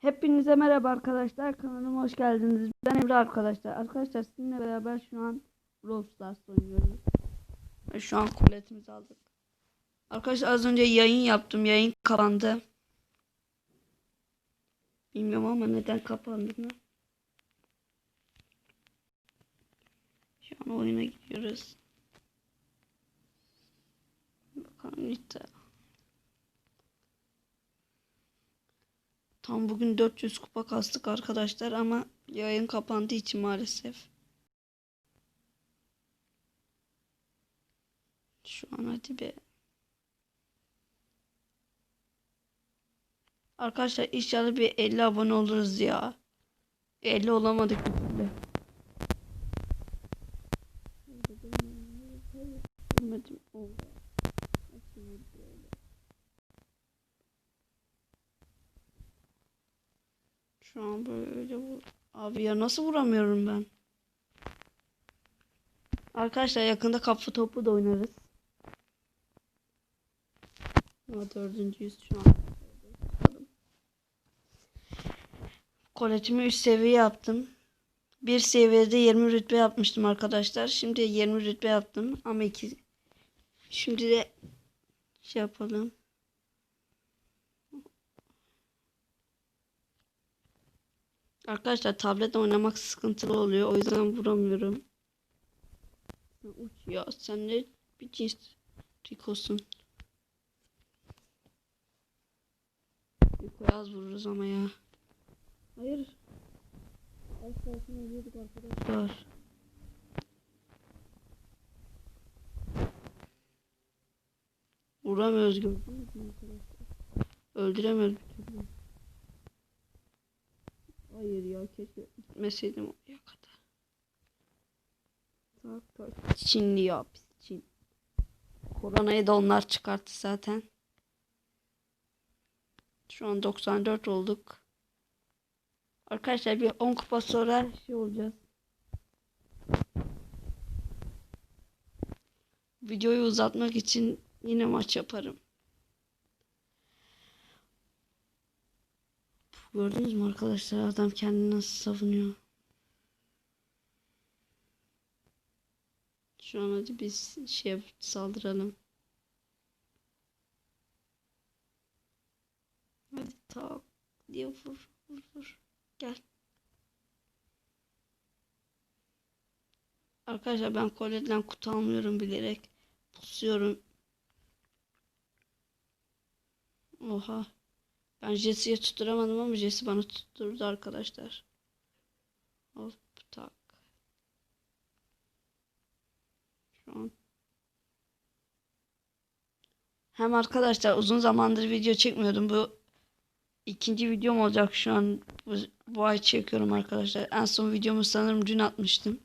Hepinize merhaba arkadaşlar. Kanalıma hoş geldiniz. Ben Emre arkadaşlar. Arkadaşlar sizinle beraber şu an Brawl oynuyoruz. Ve şu an kuletimizi aldık. Arkadaşlar az önce yayın yaptım. Yayın kapandı. Bilmiyorum ama neden kapandı mı? Şu an oyuna gidiyoruz. Bakalım işte. Tam bugün 400 kupa kastık arkadaşlar ama yayın kapandığı için maalesef. Şu an hadi be. Arkadaşlar inşallah bir 50 abone oluruz ya. 50 olamadık bir türlü. Görmedim. Oldu. Nasıl vurdu Şu an böyle vur. Abi ya nasıl vuramıyorum ben? Arkadaşlar yakında kafa topu da oynarız. Ama dördüncüyüz şu an. Koletimi 3 seviye yaptım. Bir seviyede 20 rütbe yapmıştım arkadaşlar. Şimdi 20 rütbe yaptım ama iki Şimdi de şey yapalım. Arkadaşlar tablet oynamak sıkıntılı oluyor. O yüzden vuramıyorum. Ya sen ne bir cins trikosun. Yukarı az vururuz ama ya. Hayır. Az kalsın ölüyorduk arkadaşlar. Vuramıyoruz arkadaşlar? Öldüremiyoruz. Hayır ya keşke gitmeseydim oraya kadar. Tak tak. Çinli ya pis Çin. Koronayı da onlar çıkarttı zaten. Şu an 94 olduk. Arkadaşlar bir 10 kupa sonra şey olacağız. Videoyu uzatmak için yine maç yaparım. Gördünüz mü arkadaşlar adam kendini nasıl savunuyor. Şu an hadi biz şey saldıralım. Hadi tak diye vur vur vur. Gel. Arkadaşlar ben kolyeden kutu almıyorum bilerek. Pusuyorum. Oha. Ben Jesse'ye tutturamadım ama Jesse bana tutturdu arkadaşlar. Hop tak. Şu an. Hem arkadaşlar uzun zamandır video çekmiyordum. Bu ikinci videom olacak şu an. Bu, bu ay çekiyorum arkadaşlar. En son videomu sanırım dün atmıştım.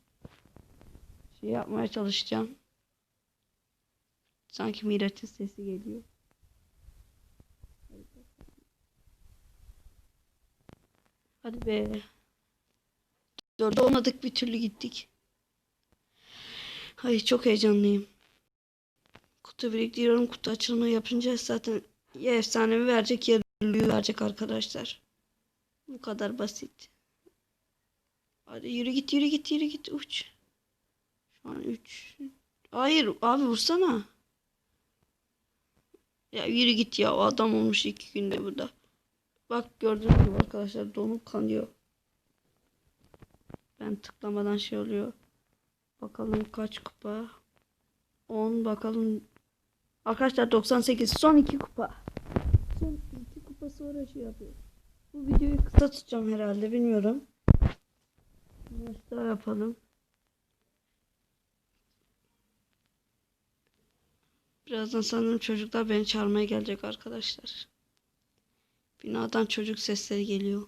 Şey yapmaya çalışacağım. Sanki Miraç'ın sesi geliyor. Hadi be. Dörde olmadık bir türlü gittik. Ay çok heyecanlıyım. Kutu biriktiriyorum. Kutu açılımı yapınca zaten ya efsanevi verecek ya lülüyü verecek arkadaşlar. Bu kadar basit. Hadi yürü git yürü git yürü git uç. Şu an 3. Hayır abi vursana. Ya yürü git ya o adam olmuş iki günde burada. Bak gördüğünüz gibi arkadaşlar donup kanıyor. Ben tıklamadan şey oluyor. Bakalım kaç kupa. 10 bakalım. Arkadaşlar 98 son 2 kupa. Son 2 kupa sonra şey yapıyor. Bu videoyu kısa tutacağım herhalde bilmiyorum. Maç daha yapalım. Birazdan sanırım çocuklar beni çağırmaya gelecek arkadaşlar. Binadan çocuk sesleri geliyor.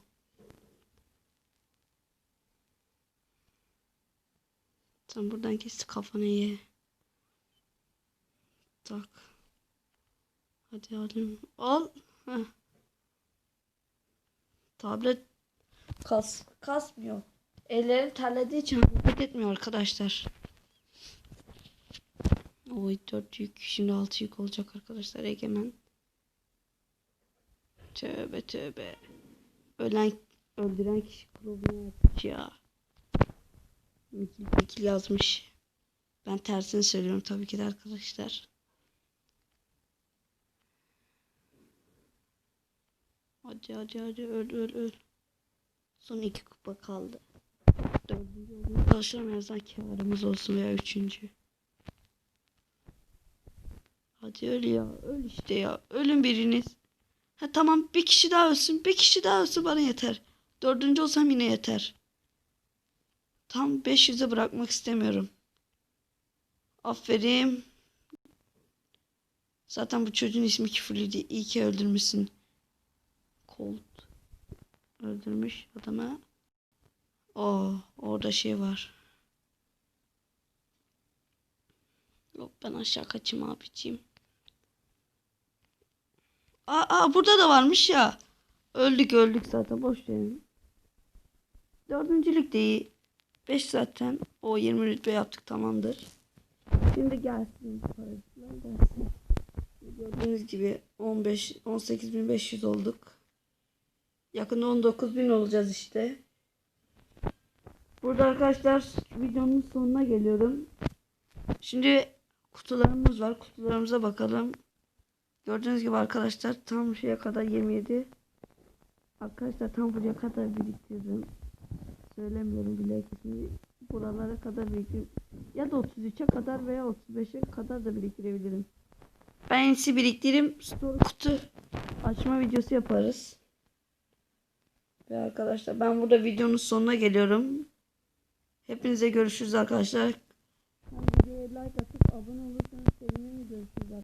Sen buradan kes kafanı ye. Tak. Hadi alayım. Al. Heh. Tablet kas kasmıyor. Ellerim terlediği için hareket etmiyor arkadaşlar. Oy 4 yük. Şimdi 6 yük olacak arkadaşlar. Egemen. Tövbe tövbe. ölen öldüren kişi grubuna yapmış ya. Mikil Mikil yazmış. Ben tersini söylüyorum tabii ki de arkadaşlar. Hadi hadi hadi öl öl öl. Son iki kupa kaldı. Dördüncü olmaya çalışalım en azından olsun veya üçüncü. Hadi öl ya. Öl işte ya. Ölün biriniz. Ha tamam bir kişi daha ölsün. Bir kişi daha ölsün bana yeter. Dördüncü olsam yine yeter. Tam 500'e bırakmak istemiyorum. Aferin. Zaten bu çocuğun ismi küfürlüydü. İyi ki öldürmüşsün. Colt. Öldürmüş adamı. Oo, orada şey var. Yok ben aşağı kaçayım abiciğim. Aa, aa burada da varmış ya. Öldük öldük zaten boş verin. Dördüncülük de iyi. 5 zaten. O 20 rütbe yaptık tamamdır. Şimdi gelsin. Paralar gelsin. Gördüğünüz gibi 15 18500 olduk. Yakında 19000 olacağız işte. Burada arkadaşlar videonun sonuna geliyorum. Şimdi kutularımız var. Kutularımıza bakalım. Gördüğünüz gibi arkadaşlar tam şeye kadar 27. Arkadaşlar tam buraya kadar biriktirdim. Söylemiyorum bile kesin. Buralara kadar biriktirdim. Ya da 33'e kadar veya 35'e kadar da biriktirebilirim. Ben en iyisi biriktireyim. Store kutu açma videosu yaparız. Ve arkadaşlar ben burada videonun sonuna geliyorum. Hepinize görüşürüz arkadaşlar. Videoya like atıp abone olursanız sevinirim. Görüşürüz arkadaşlar.